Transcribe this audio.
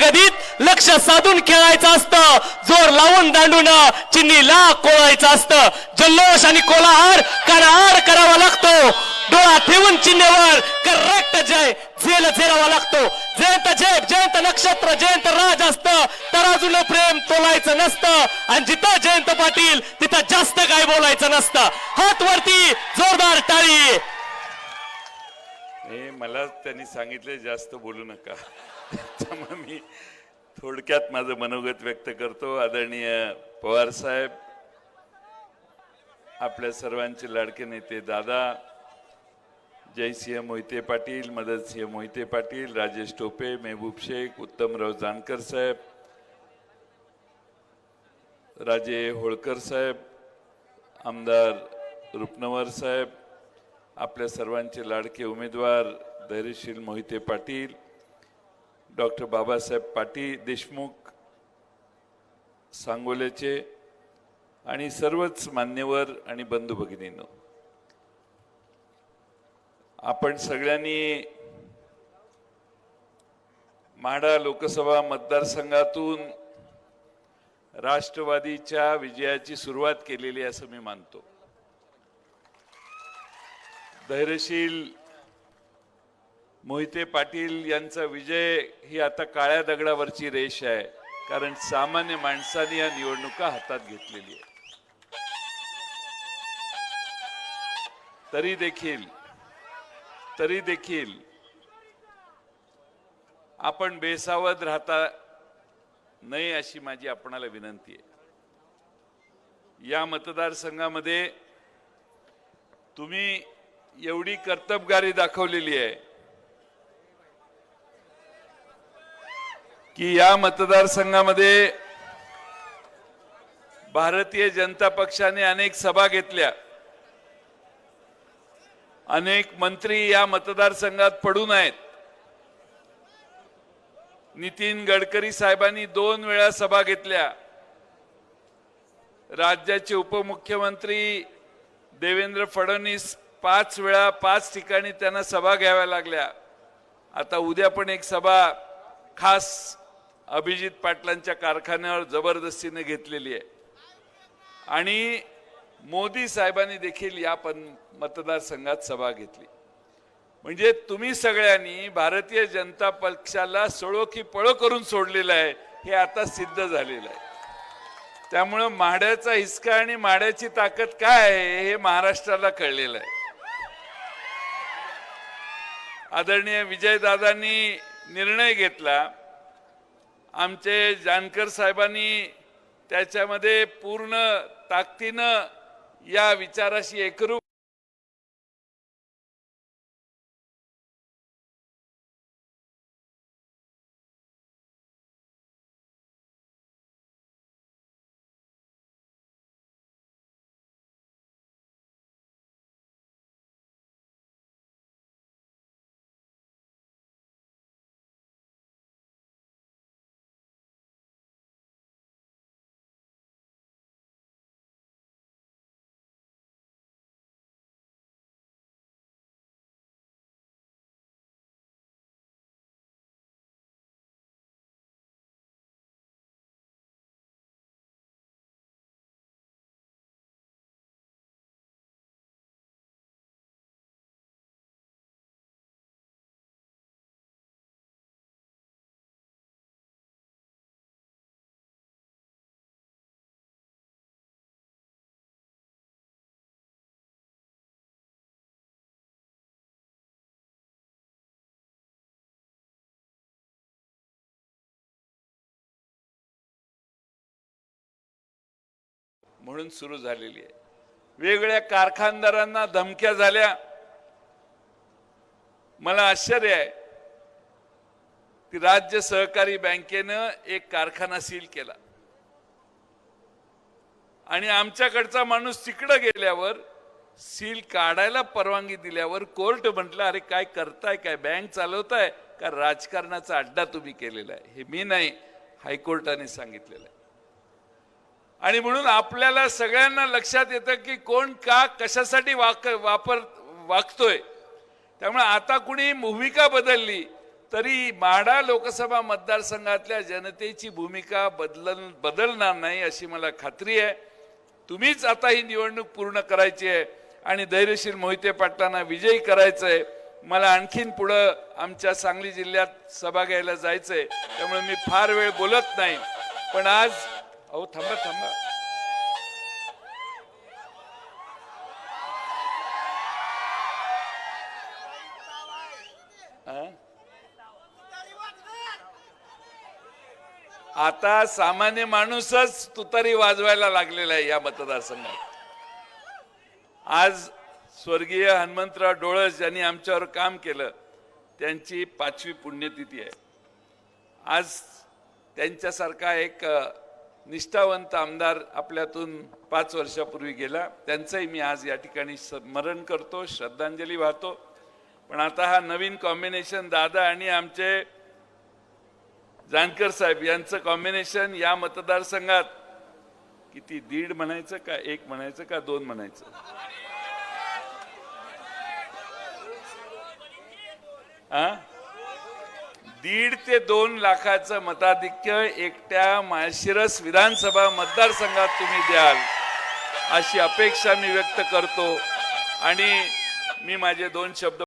गदित लक्ष साधून खेळायचं असतं. जोर लावून दांडून चिन्नीला कोळायचं असतं. जल्लोष आणि कोलाहार करार करावा लागतो. डोळा ठेवून चिन्हेवर करेक्ट जय झेल झेलावा लागतो. जयंत जय जयंत नक्षत्र जयंत राज असतं. तराजून प्रेम तोलायचं नसतं. आणि जिथं जयंत पाटील तिथं जास्त काय बोलायचं नसतं. हात वरती जोरदार टाळी. हे मला त्यांनी सांगितले जास्त बोलू नका. त्यामुळे मी थोडक्यात माझं मनोगत व्यक्त करतो. आदरणीय पवार साहेब आपल्या सर्वांचे लाडके नेते दादा जयसिंह मोहिते पाटील मदतसिंह मोहिते पाटील राजेश टोपे मेहबूब शेख उत्तमराव जानकर साहेब राजे होळकर साहेब आमदार रुपनवर साहेब आपल्या सर्वांचे लाडके उमेदवार धैर्यशील मोहिते पाटील डॉक्टर बाबासाहेब पाटील देशमुख सांगोल्याचे आणि सर्वच मान्यवर आणि बंधू भगिनींनो आपण सगळ्यांनी माडा लोकसभा मतदारसंघातून राष्ट्रवादीच्या विजयाची सुरुवात केलेली असं मी मानतो. धैर्यशील मोहिते पाटील यांचा विजय ही आता काळ्या दगडावरची रेष आहे कारण सामान्य माणसाने या निवडणुका हातात घेतलेली आहे तरी देखील तरी देखील आपण बेसावध राहता नये अशी माझी आपणाला विनंती आहे. या मतदारसंघामध्ये तुम्ही एवढी कर्तबगारी दाखवलेली आहे की या मतदारसंघामध्ये भारतीय जनता पक्षाने अनेक सभा घेतल्या. अनेक मंत्री या मतदारसंघात पडून आहेत नितीन गडकरी साहेबांनी दोन वेळा सभा घेतल्या. राज्याचे उपमुख्यमंत्री देवेंद्र फडणवीस पाच वेळा पाच ठिकाणी त्यांना सभा घ्याव्या लागल्या. आता उद्या पण एक सभा खास अभिजित पाटलांच्या कारखान्यावर जबरदस्तीने घेतलेली आहे. आणि मोदी साहेबांनी देखील या पण मतदारसंघात सभा घेतली. म्हणजे तुम्ही सगळ्यांनी भारतीय जनता पक्षाला सोळो की पळो करून सोडलेलं आहे हे आता सिद्ध झालेलं आहे. त्यामुळं माड्याचा हिसका आणि माड्याची ताकद काय आहे हे महाराष्ट्राला कळलेलं आहे. आदरणीय विजयदादांनी निर्णय घेतला. आमचे जानकर साहेबांनी त्याच्यामध्ये पूर्ण ताकदीनं या विचाराशी एकरूप म्हणून सुरू झालेली आहे. वेगवेगळ्या कारखानदारांना धमक्या झाल्या. मला आश्चर्य आहे. की राज्य सहकारी बँकेनं एक कारखाना सील केला. आणि आमच्याकडचा माणूस तिकडं गेल्यावर सील काढायला परवानगी दिल्यावर कोर्ट म्हटलं अरे काय करताय काय बँक चालवताय का राजकारणाचा अड्डा तुम्ही केलेला आहे. हे मी नाही हायकोर्टाने सांगितलेलं आहे. आणि म्हणून आपल्याला सगळ्यांना लक्षात येतं की कोण का कशासाठी वाक वापर वागतोय. त्यामुळे आता कुणी भूमिका बदलली तरी माढा लोकसभा मतदारसंघातल्या जनतेची भूमिका बदल बदलणार नाही अशी मला खात्री आहे. तुम्हीच आता ही निवडणूक पूर्ण करायची आहे आणि धैर्यशील मोहिते पाटलांना विजयी करायचं आहे मला आणखीन पुढं आमच्या सांगली जिल्ह्यात सभा घ्यायला जायचंय. त्यामुळे मी फार वेळ बोलत नाही. पण आज अहो थांबा थांबा. आता सामान्य माणूसच तुतारी वाजवायला लागलेला आहे या मतदारसंघात. आज स्वर्गीय हनुमंतराव डोळस यांनी आमच्यावर काम केलं. त्यांची पाचवी पुण्यतिथी आहे. आज त्यांच्यासारखा एक निष्ठावंत आमदार आपल्यातून पाच वर्षापूर्वी गेला. त्यांचंही मी आज या ठिकाणी स्मरण करतो श्रद्धांजली वाहतो. पण आता हा नवीन कॉम्बिनेशन दादा आणि आमचे जानकर साहेब यांचं कॉम्बिनेशन या मतदारसंघात किती दीड म्हणायचं का एक म्हणायचं का दोन म्हणायचं? आ? दीड ते दोन लाखाचं मताधिक्य एकट्या माळशिरस विधानसभा मतदारसंघात तुम्ही द्याल अशी अपेक्षा मी व्यक्त करतो. आणि मी माझे दोन शब्द